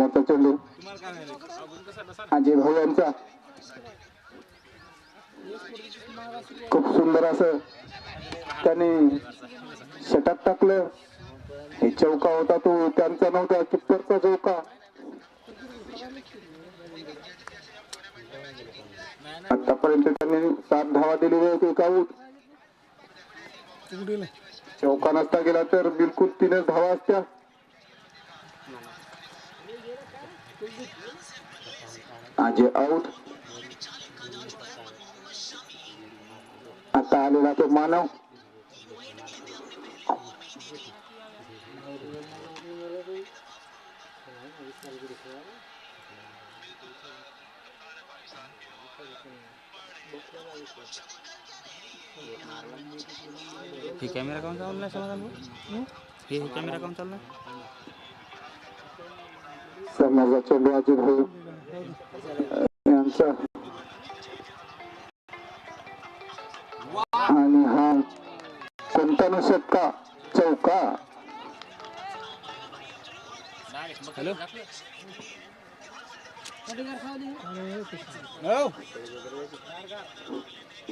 करण्याचा चेंडू अजय भाऊ यांचा खूप सुंदर असं त्याने षटात टाकलं. हे चौका होता तो त्यांचा नव्हता किप्परचा चौका. आतापर्यंत त्यांनी सात धावा दिलेल्या होते एक चौका नसता गेला तर बिलकुल तीनच धावा असत्या. आजे आऊट आता आलेला तो मानव हे कॅमेरा काऊन चालू नाही समाधान भाऊ? हे हे कॅमेरा काऊन चालू चेंडू अजित भाऊ यांचा आणि हा कोणता नसत का चौका. हॅलो.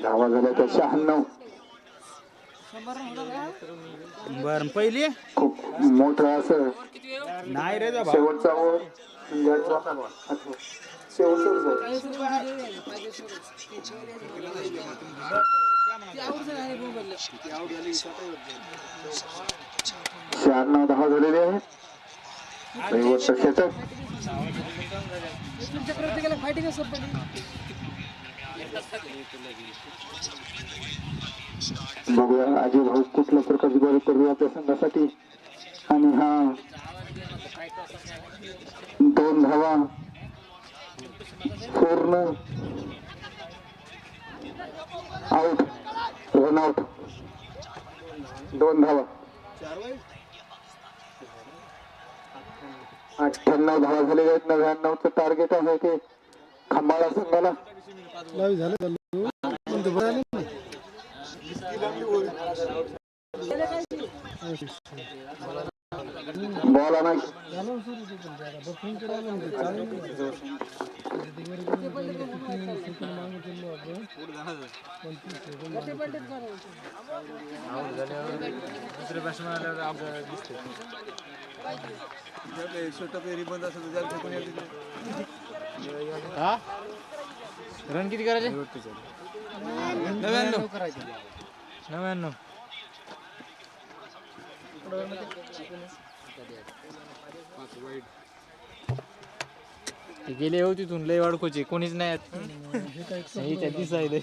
धावा झाल्या त्या शहाण्णव. बर पहिली? खूप मोठं असं. नाही रे शेवटचा ओव्हर म्हणजे आजचा- शेवटचाच आहे. शहाण्णव दहा झालेले आहे शेवटचा षटक बघूया. आजी भाऊ कुठल्या प्रकारची बॉलिंग करूया आपल्या संघासाठी? आणि हा दोन धावा. पूर्ण. आउट रन आउट दोन धावा. अठ्ठ्याण्णव धावा झालेले आहेत. नव्याण्णवचं टार्गेट आहे ते. खंबाळा संघाला. बॉल आणा दुसऱ्या बॅट्समॅन आल्यावर आपल्याला दिसते हा? रन किती करायचे? नव्याण्णव. नव्याण्णव. ते गेले हो तिथून लय वाडकोचे कोणीच नाही त्या दिसायले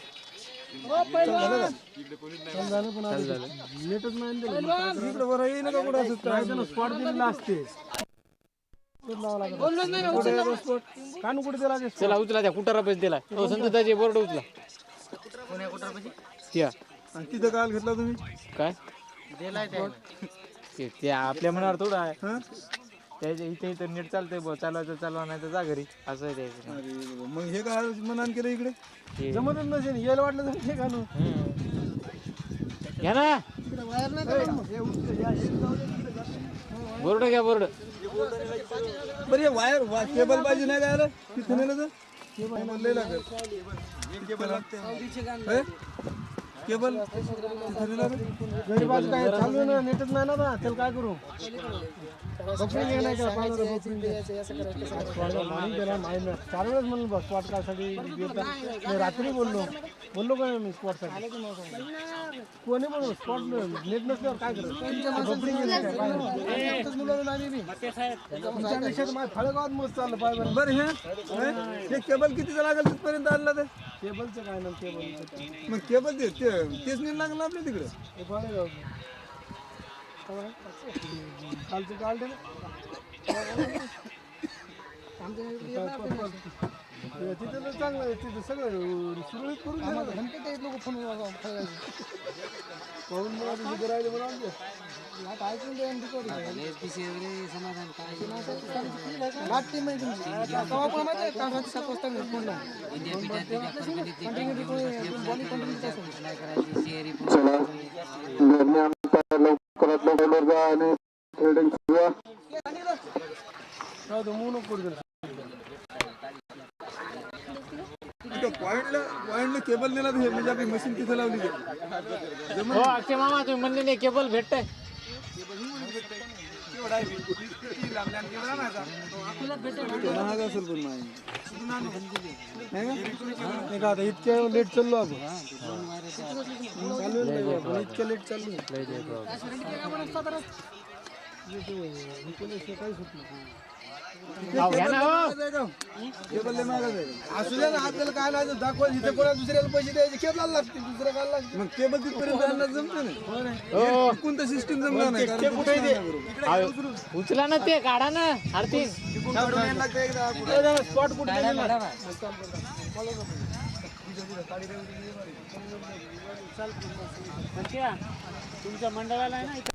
चालू झालं चला उचला त्या कुटारा पैसे दिला हो दाजी बोर्ड उचला. त्या तिथं काल घेतला तुम्ही? काय? ते- ते आपल्या मनावर थोडं आहे. त्याच्या इथे इथं नीट चालतंय बुवा चालवायचं चालवा नाही तर जा घरी. असं आहे त्याचं. अरे बाबा, मग हे काय मनान केलं इकडे? ते- जमतच नसेल यायला वाटलं तर हे घालू. हम्म. घ्या ना. बोर्ड घ्या बोर्ड. बरं हे वायर वा- केबल पाहिजे नाही काय तिथे नेलं तर? केबल. लय लागेल. केबल लागते हे? केबल तिथे नेलं तर? गरीब आज काय चालू आहे ना नेटच नाही ना बा. त्याला काय करू नाही का पाहणार आहे, बकरी घे. आज स्पॉटला मारून गेला नाही ना. चार वेळेस म्हणलं बा स्पॉट काढसाठी गेलता. मी रात्री बोललो बोललो का मी स्पॉटसाठी कोणी म्हणून स्पॉट नेट नसल्यावर काय करायचं? फळगावात मस्त चाललं. पाय बरं. बरं हे? हे. केबल कितीचं लागेल तिथपर्यंत आणलं ते? केबलचं काय ना केबलचं मग केबल ते तेच नाही लागलं आपल्या तिकडं. हे फळगाव कालचं काढलं. तिथं तर चांगलं आहे तिथं सगळं सुरळीत करून घंटे आहेत लोक फोन पाहून मग तिथे राहिले म्हणून आमचे. आता ऐकून द्या लागते माहिती तेव्हा पण माहिती आहे काल रात्री सात वाजता मी फोन चला दोन्ही अंपायर लवकरात लवकर आणि फिल्डिंग सुरू इथं पॉइंटला पॉइंटला केबल नेला हे म्हणजे आपली मशीन तिथे लावली. हो अक्षय मामा तुम्ही म्हणले नाही केबल भेटतंय महाग असेल पण नाही का आता इतक्या लेट चाललो आपण चालू आपण इतक्या लेट चाललो हो, घ्या ना, हो. असू द्या ना आपल्याला काय नाही दाखवा. इथे कोणा दुसऱ्याला पैसे द्यायचे? केबल लागते दुसऱ्या काय लागते मग केबल तिथपर्यंत आणणार जमते ना. हो कोणतं सिस्टीम जमणार नाही कारण कुठे अहो, उचला ना ते काढा ना आरती स्पॉट कुठे तुमच्या मंडळाला आहे ना हो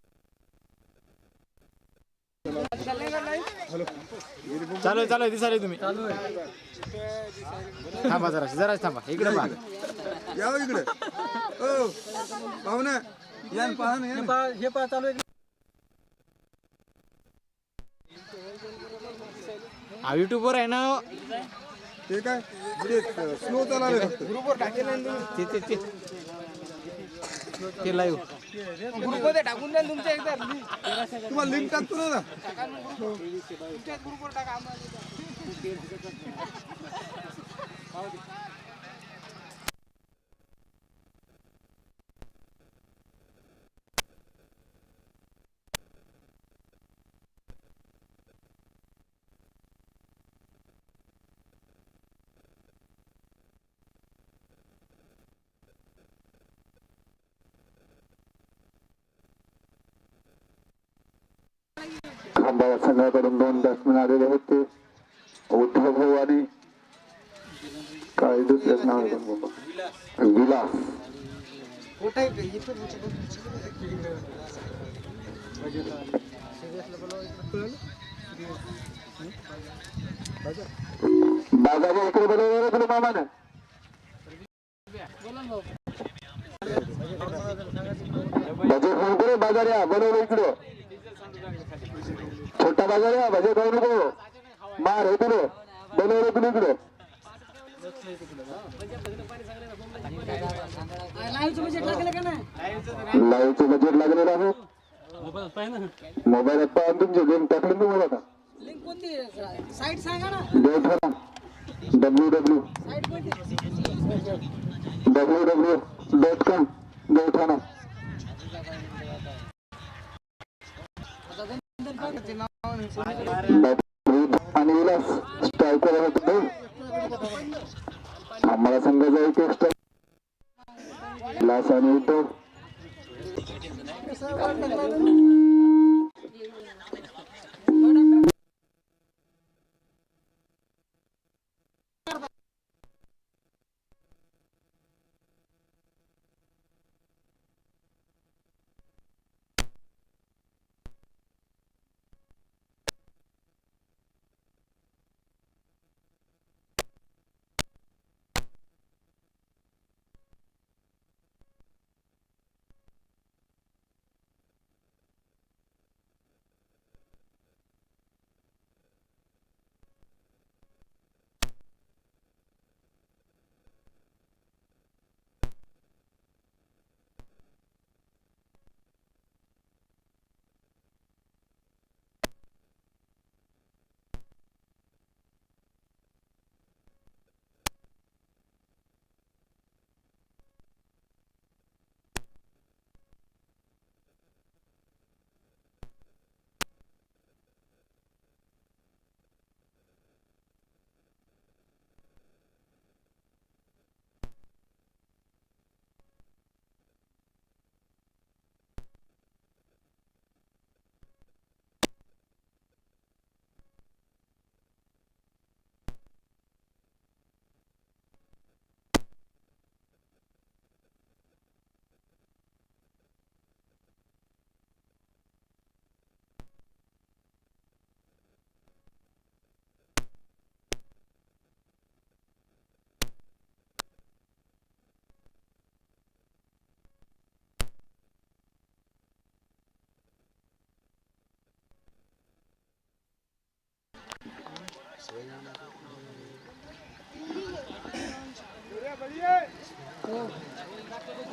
चालू आहे चालू आहे दिसाले तुम्ही. थांबा जरा जरा थांबा. इकडे पहा या हो इकडे. हो पाहुणा या न पहा ना या ना. हे पहा चालू आहे. हा युट्यूब वर आहे ना? ते काय? स्लो चालू फक्त ते ते ते ते लाईव्ह ग्रुपमध्ये टाकून द्या तुमच्या एकदा. तुम्हाला लिंक टाकतो ना ग्रुपवर टाका. खांबाळा संघाकडून दोन बॅट्समॅन आलेले होते उद्धव भाऊ आणि काय दुसऱ्याच नाव. विलास. बाजाभाऊ इकडे बरोबर तुला मामाने? बजेट फोन करे बाजार या बनवलं इकडं. छोटा बाजार या बजेट खाऊ नको. मार हे तुला. बनवलं तुला इकडं. लाईव्हचं बजेट लागलेलं आहे. मोबाईल पहा तुमचे गेम टाकले आता. सांगा ना. Devthana W W W W dot com Devthana आणि विलास स्ट्रायकर होते आम्हाला संघाचा एक एक्स्ट्रा विलास आणि उद्धव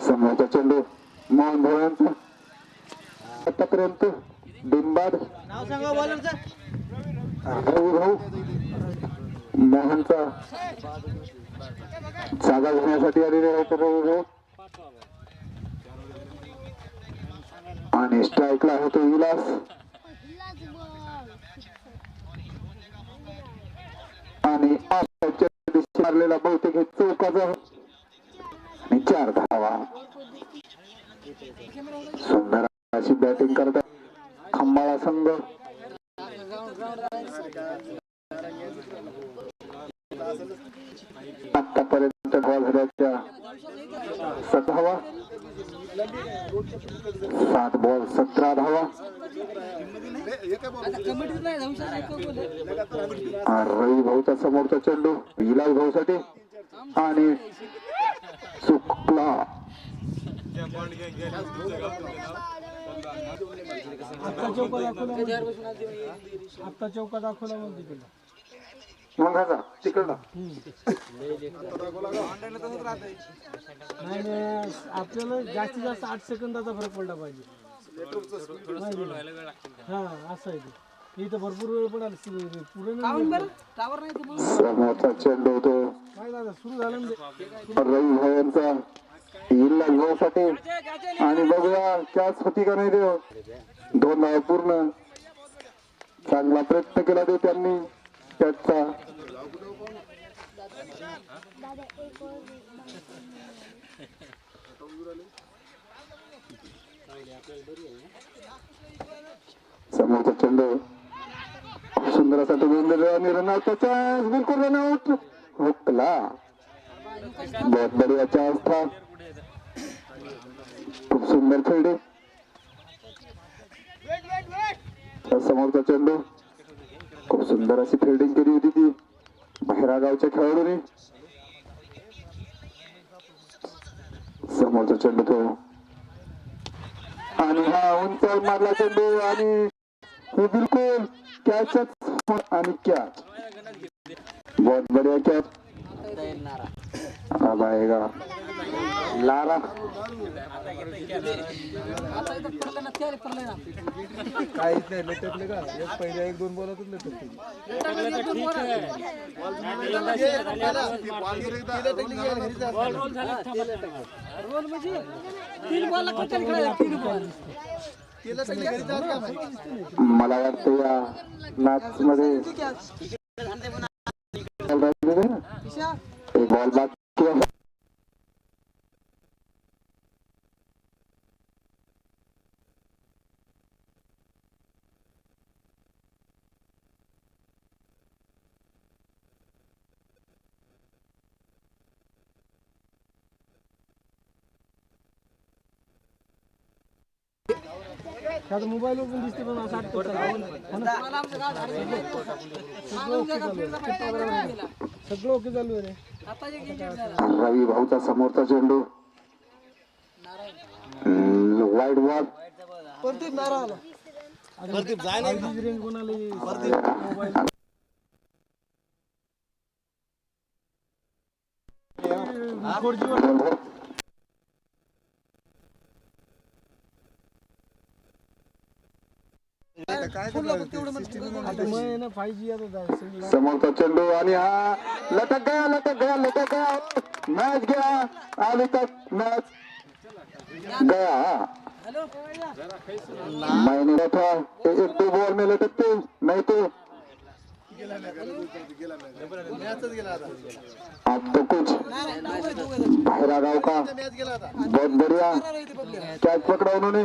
समोरचा चेंडू मोहन भोयांचा आतापर्यंत बिंबाड भाऊ भाऊ मोहनचा जागा घेण्यासाठी आलेले आहेत रवी भाऊ. आणि स्ट्राईकला होतो विलास. आणि मारलेला बहुतेक हे चौकाचा आणि चार धावा सुंदर अशी बॅटिंग करतात खंबाळा संघ. आतापर्यंत गोल झाल्याच्या सात धावा सात बॉल सतरा धावा. कमिटीत नाही जाऊ रवी भाऊचा समोरचा चेंडू इलाज भाऊसाठी आणि चुकला आत्ता चौका दाखवला आत्ता चौका दाखवला मग तिकडला मग घासा तिकडला नाही नाही, आपल्याला जास्तीत जास्त आठ सेकंदाचा फरक पडला पाहिजे. हा असं आहे ते. इथं भरपूर वेळ पडाल चेंडू होतो काय झालं? सुरू झालं. रवी भाऊसाठी आणि बघूया कॅच होती का नाही. देव दोन धावा पूर्ण. चांगला प्रयत्न केला देव त्यांनी. त्याचा. समोरचा चेंडू. खूप सुंदर असा तो गोंधळ आणि बिलकुल रनआउट. हुकला. बहुत बढ़िया चान्स था. खूप सुंदर खेळले. समोरचा चेंडू. खूप सुंदर अशी फिल्डिंग केली होती ती. बाहेरागावच्या खेळाडूने. समोरचा चेंडू तो आणि हा उंच मारला चेंडू आणि बिलकुल कॅचच आणि कॅच बहुत बढ़िया कॅच अब आएगा लारा. काहीच नाही लटकले का एक पहिल्या एक दोन बॉलातच लटकले मला वाटतं या मॅच मध्ये एक बॉल आता मोबाईलवर पण दिसते पण असं सगळं ओके चालू आहे रवी भाऊचा समोरचा चेंडू वाईट बॉल प्रदीप नारा आला. प्रदीप जाय नाही. रेंज कोणाला जी आता जाय समोरचा चेंडू आणि हा लटक गया लटक गया लटक गया. मैच गया अभी तक मैच. गया मैंने कि एक दो बॉल में लटकते नहीं तो. तो कुछ. गांव का. बहुत बढ़िया. कैच पकड़ा उन्होंने.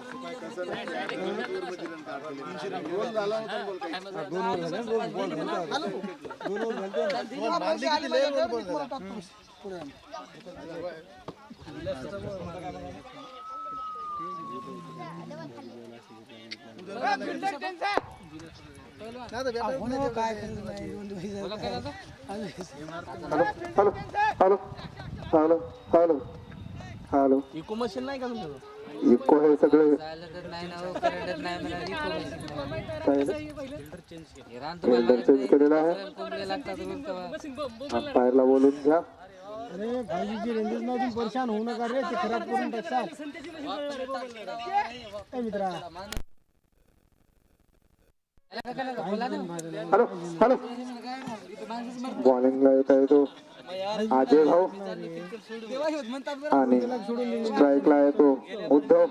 Hello hello hello hello hello echo machine नाही का तुमच्याकडं इको हे सगळे फिल्डर चेंज केलेला आहे. अंपायरला बोलून घ्या. अरे भाजीची रेंजेस मधून परेशान होऊ नका रे ते खराब करून ए मित्रा. Hello hello. बॉलिंगला येत आहे तो. अजय भाऊ. आणि स्ट्राईकला येतो उद्धव.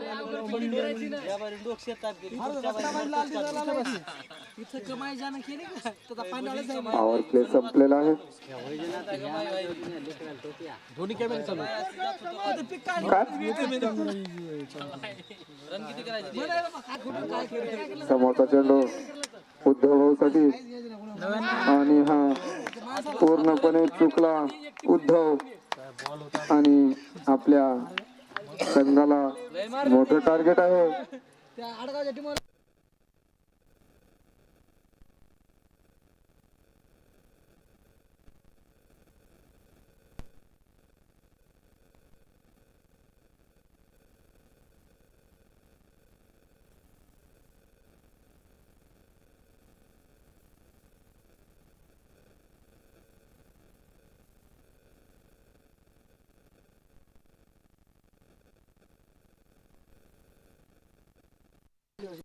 इथं पॉवर प्ले संपलेला आहे. समोरचा चेंडू उद्धव भाऊ साठी आणि हा पूर्णपणे चुकला उद्धव आणि आपल्या संघाला मोठं टार्गेट आहे. त्या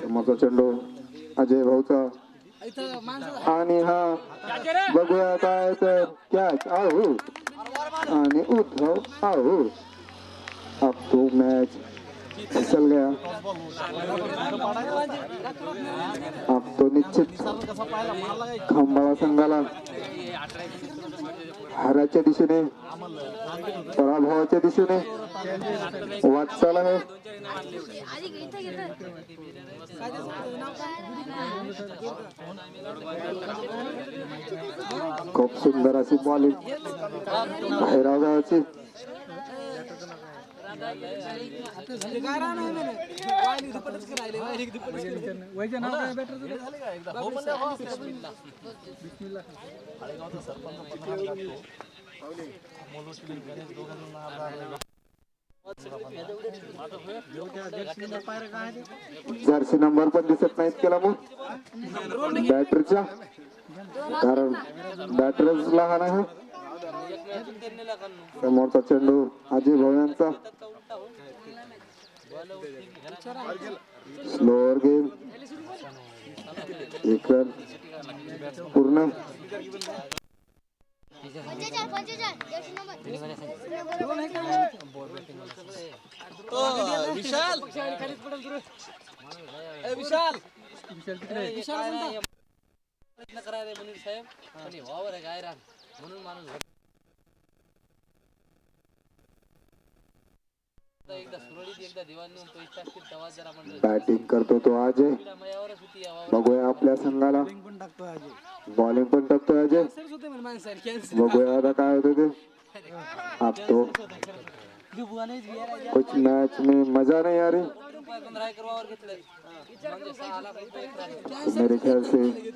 समोरचा चेंडू अजय भाऊचा. आणि हा बघूया काय तर कॅच आउट आणि उद्धव आउट अब तो मॅच. फिसल गया अब तो निश्चित. खंबाळा संघाला. हाराच्या दिशेने पराभवाच्या दिशेने. वाटचाल आहे. खूप सुंदर अशी बॉलिंग भैरावगावाची ते काय राहणार नाही म्हणे. वायली दुप्पटच करायले, वायली दुप्पटच करायले. जर्सी नंबर पण दिसत नाहीत केला मग. बॅटरीचा कारण बॅटरीच लहान आहे. समोरचा चेंडू अजय भाऊ स्लोअर गेम एक रन पूर्ण. विशाल विशाल विशाल प्रयत्न करायला म्हणून साहेब आणि वावर आहे गायरान म्हणून माणूस घट- आता एकदा सुरळीत एकदा दिवाण नेऊन तो इच्छा असतील तेव्हा जरा म्हणलं बॅटिंग करतो तो अजय बघूया आपल्या संघाला. बॉलिंग पण टाकतोय अजय. बघूया आता काय होतं ते. अब तो. कुछ मैच में मजा नहीं आ रही. म्हणजे. मेरे ख्याल से.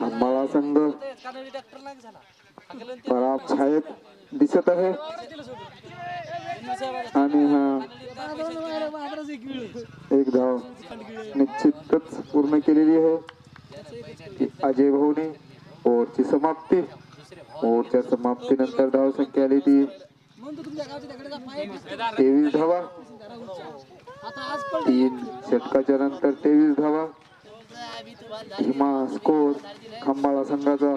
खंबाळा संघ. पराब छायेत दिसत आहे. आणि हा एक धाव निश्चितच पूर्ण केलेली आहे. अजय भाऊने ओव्हरची समाप्ती. ओव्हरच्या समाप्तीनंतर धाव संख्या आली ती तेवीस धावा. तीन षटकाच्या नंतर तेवीस धावा. हिमा स्कोर खंबाळा संघाचा.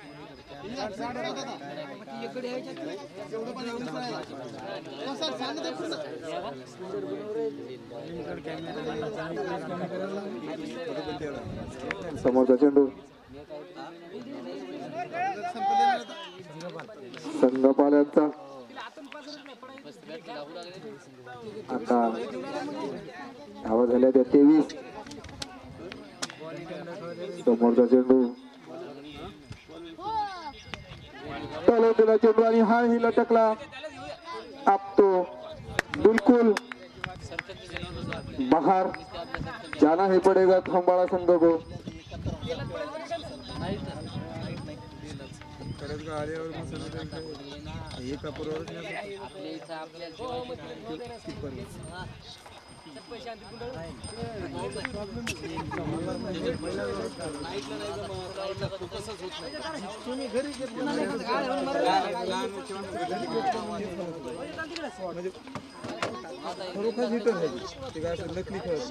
समोरचा चेंडू संघपाल्यांचा आता धावा झाल्या त्या तेवीस. समोरचा चेंडू. चालवलेला चेंडू आणि हा ही लटकला आपतो बिलकुल बाहर जाना ही पडेगा खंबाळा संघ को. खरंच का आल्यावर इथं खरोखर हिटर आहे ते काय असं नकली खेळत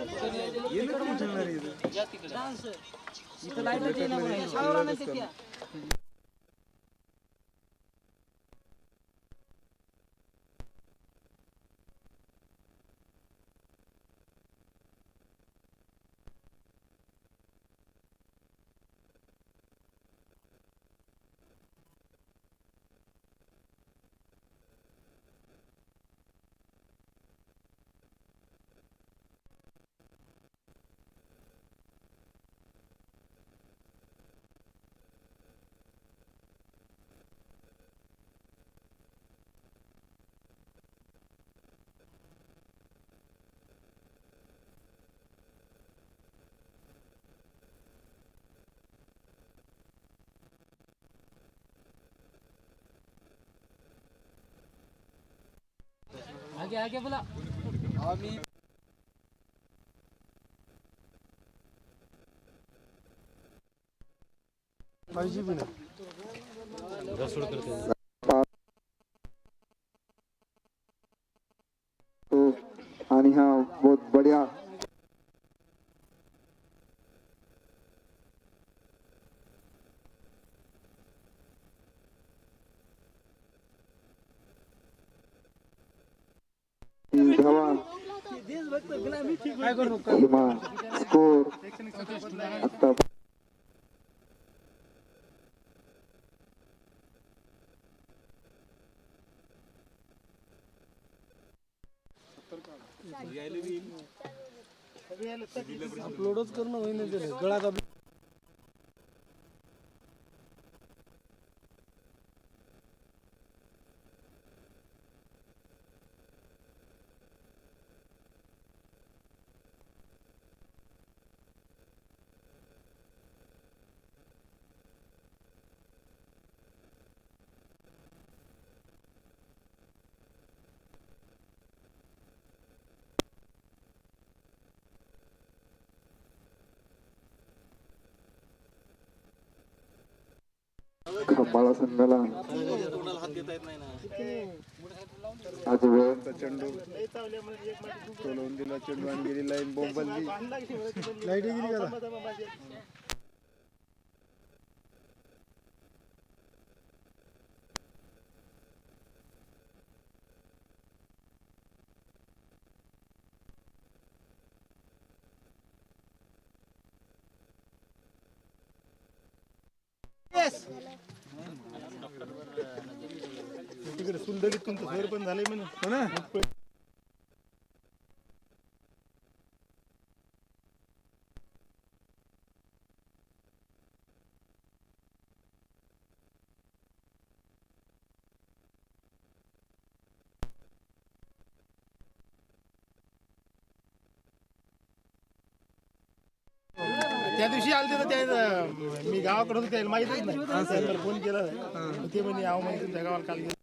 आगे आगे बोला तो आणि हा बहुत बढ़िया धावा स्कोर आता अपलोडच करणं होईन त्याला. गळा दाबला. खंबाळा संघाला आज वेळ चेंडू. टोलवून दिला चेंडू आणि गेली लाईन. बोंबलली. लाइट गेली का तिकडे सुलदरीत तुमचं घर पण झालंय म्हणे. हो ना? त्या दिवशी आलते तर त्या मी गावाकडे होतो त्याला माहितच नाही. फोन केला. ते म्हणजे आव म्हणजे तुमच्या गावाला काल गेलो.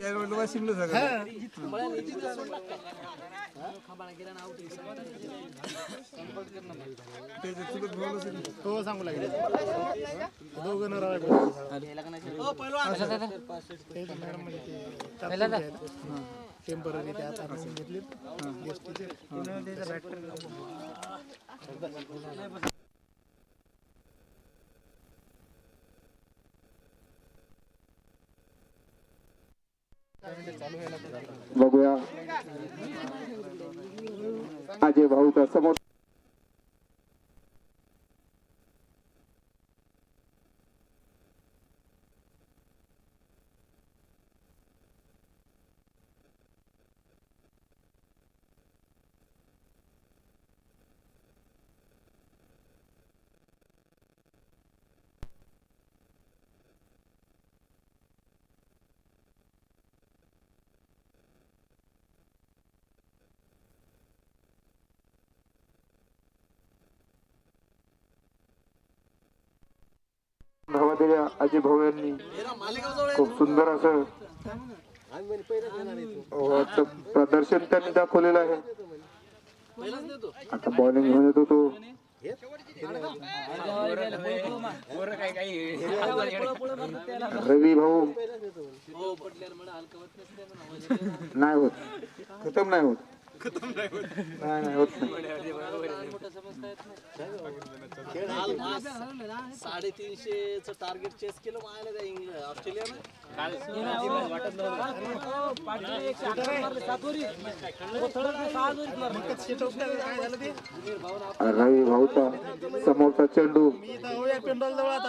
त्यावेळेला वाशिमला सगळं त्याच्या चुलत सांगू लागले दोघं नर टेंपररी ते आता room बघूया. अजय भाऊचा समोर धावा दिल्या आजी भाऊ यांनी खूप सुंदर असं प्रदर्शन त्यांनी दाखवलेलं आहे. आता बॉलिंग घेऊन येतो तो रवी भाऊ. नाही होत. खतम नाही होत. नाही नाही होत नाही साडेतीनशे च टार्गेट चेस केलं मायला त्या इंग्लंड ऑस्ट्रेलियानं रवी भाऊचा समोरचा चेंडू पेंडॉल जवळ आता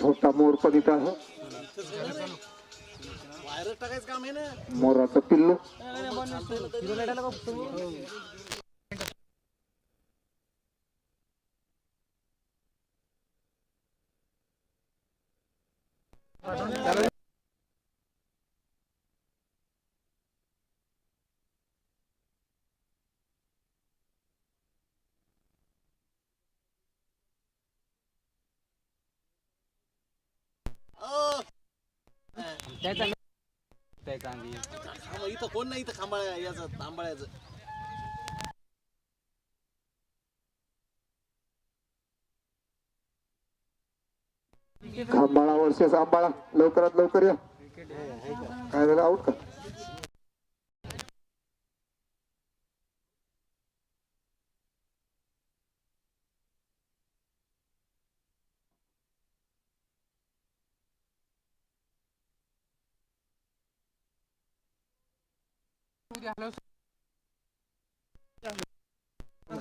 छोटा मोर पण इथं आहे. व्हायरस टाकायचं त्याचा आहे इथं कोण नाही इथं खांबाळ्या याचं थांबाळ्याचं खांबाळा वर्षेस आंबाळा. लवकरात लवकर या. काय झालं? आउट का?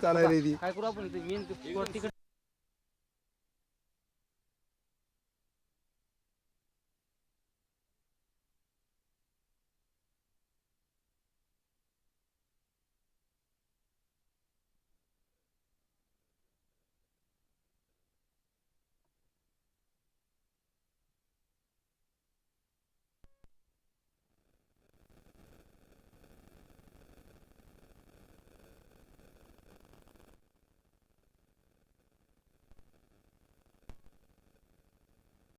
चालायला